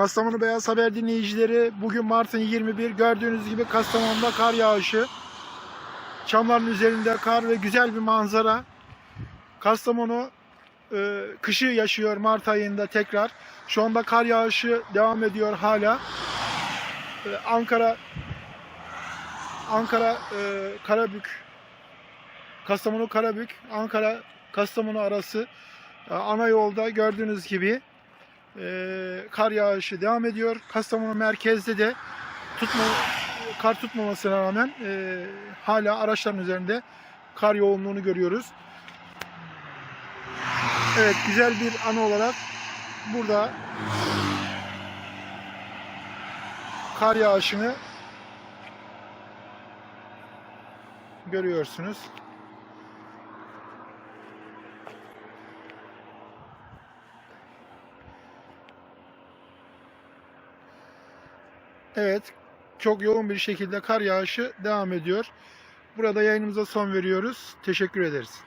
Kastamonu Beyaz Haber dinleyicileri bugün Mart'ın 21 gördüğünüz gibi Kastamonu'da kar yağışı. Çamların üzerinde kar ve güzel bir manzara. Kastamonu e, kışı yaşıyor Mart ayında tekrar. Şu anda kar yağışı devam ediyor hala. E, Ankara Ankara e, Karabük Kastamonu Karabük Ankara Kastamonu arası e, ana yolda gördüğünüz gibi e, kar yağışı devam ediyor. Kastamonu merkezde de tutma, kar tutmamasına rağmen e, hala araçların üzerinde kar yoğunluğunu görüyoruz. Evet güzel bir anı olarak burada kar yağışını görüyorsunuz. Evet, çok yoğun bir şekilde kar yağışı devam ediyor. Burada yayınımıza son veriyoruz. Teşekkür ederiz.